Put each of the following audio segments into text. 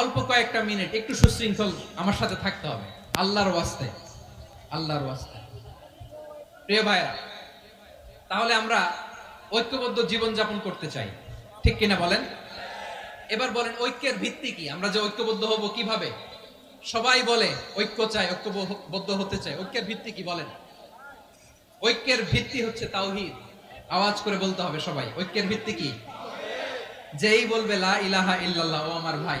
অল্প কয়েকটা মিনিট, একটু সুশৃঙ্খল আমার সাথে থাকতে হবে। আল্লাহর ওয়াস্তে আল্লাহর ওয়াস্তে। প্রিয় ভাইরা তাহলে আমরা ঐক্যবদ্ধ জীবন যাপন করতে চাই। ঠিক কিনা বলেন? এবার বলেন, ঐক্যের ভিত্তি কি? আমরা যে ঐক্যবদ্ধ হব কীভাবে? সবাই বলে, ঐক্য চাই, ঐক্যবদ্ধ হতে চাই। ঐক্যের ভিত্তি কি বলেন? ঐক্যের ভিত্তি হচ্ছে তাওহীদ। আওয়াজ করে বলতে হবে সবাই, ঐক্যের ভিত্তি কি? যেই বলবে, লা ইলাহা ইল্লাল্লাহ, ও আমার ভাই।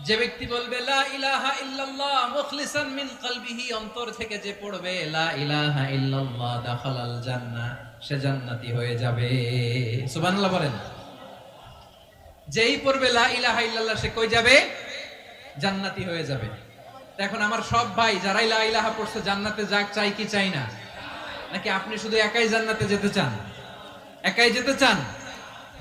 যে ব্যক্তি বলবে অন্তর থেকে যে পড়বে সে জান্নাতি হয়ে যাবে। বলেন। যেই পড়বে, লা ইলাহা ইল্লাল্লাহ সে কই যাবে? জান্নাতি হয়ে যাবে। এখন আমার সব ভাই যারাই লা ইলাহা পড়ছে, জান্নাতে যাক, চাই কি চাই না? নাকি আপনি শুধু একাই জান্নাতে যেতে চান? একাই যেতে চান?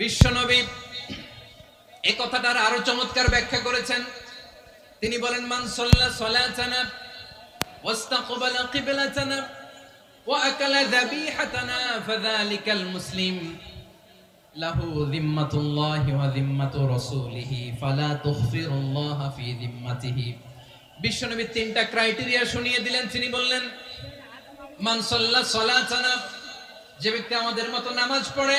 বিশ্বনবী এই কথাটার আরও চমৎকার ব্যাখ্যা করেছেন। তিনি বলেন, মান সাল্লা সালাতানা ওয়াস্তাকবালা কিবলাতানা ওয়া আকালা যাবিহাতানা ফাযালিকাল মুসলিম। লাহু যিম্মাতুল্লাহি ওয়া যিম্মাতু রাসূলিহি ফালা তুখফিরুল্লাহ ফি যিম্মাতিহি। বিশ্বনবী তিনটা ক্রাইটেরিয়া শুনিয়ে দিলেন। তিনি বললেন, মান সাল্লা সালাতানা, যে ব্যক্তি আমাদের মতো নামাজ পড়ে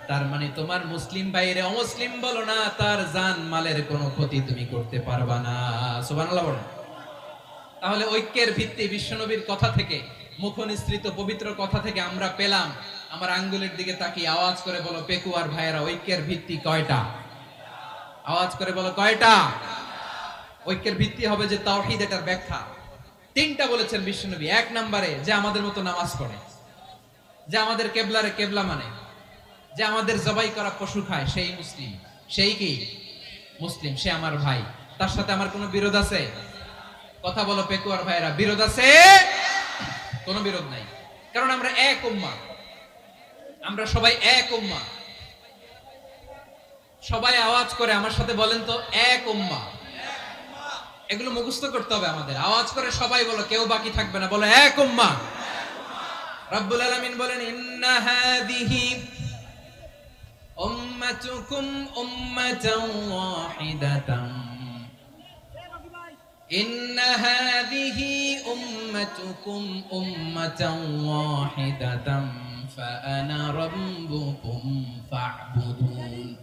তার মানে তোমার মুসলিম বাইরে অমুসলিম বলো না, তার জান মালের কোনো ক্ষতি তুমি করতে পারবা না। সুবহানাল্লাহ বলো। তাহলে ঐক্যের ভিত্তি বিশ্বনবীর কথা থেকে, মুখনিসৃত পবিত্র কথা থেকে আমরা পেলাম। আমার আঙ্গুলের দিকে তাকিয়ে আওয়াজ করে বলো, পেকুয়ার ভাইয়েরা, ঐক্যের ভিত্তি কয়টা? আওয়াজ করে বলো, কয়টা? ঐক্যের ভিত্তি হবে যে তাওহীদ এটার ব্যাখ্যা। তিনটা বলেছেন বিশ্বনবী। এক নম্বরে, যে আমাদের মতো নামাজ পড়ে। যে আমাদের কেবলারে কেবলা মানে। যে আমাদের জবাই করা পশু খায়, সেই মুসলিম। সেই কি? মুসলিম, সে আমার ভাই। তার সাথে আমার কোনো বিরোধ আছে? কথা বলো পেকুয়ার ভাইরা বিরোধ আছে? কোনো বিরোধ নাই। কারণ আমরা এক উম্মা। আমরা সবাই এক উম্মা। সবাই আওয়াজ করে আমার সাথে বলেন তো, এক উম্মা। এগুলো মুখস্থ করতে হবে আমাদের। আওয়াজ করে সবাই বলো, কেউ বাকি থাকবে না। বলো, এক উম্মা। রব্বুল আলামিন বলেন, ইন্না হাদিহি উম্মাতুকুম উম্মাতান ওয়াহিদাতান إن هذه أمتكم أمة واحدة فأنا ربكم فاعبدون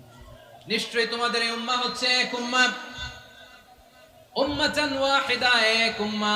নিশ্চয়ই তোমাদের এই উম্মাহ হচ্ছে এক উম্মা উম্মাতান ওয়াহিদা এক উম্মা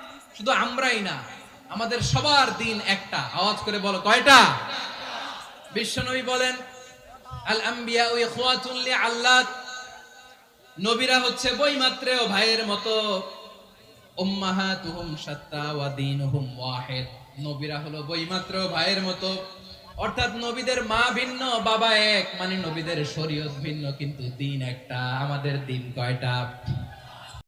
শুধু আমরাই না, আমাদের সবার দিন একটা। আওয়াজ করে বলো, কয়টা? বিশ্বনবী বলেন, আল আম্বিয়া আল্লাহ নবীরা হচ্ছে বইমাত্রেও ভাইয়ের মতো। উম্মাহাতুহুম ওয়া দীনুহুম ওয়াহিদ। নবীরা হলো বইমাত্র ভাইয়ের মতো। অর্থাৎ নবীদের মা ভিন্ন, বাবা এক মানে নবীদের শরীয়ত ভিন্ন, কিন্তু দিন একটা। আমাদের দিন কয়টা?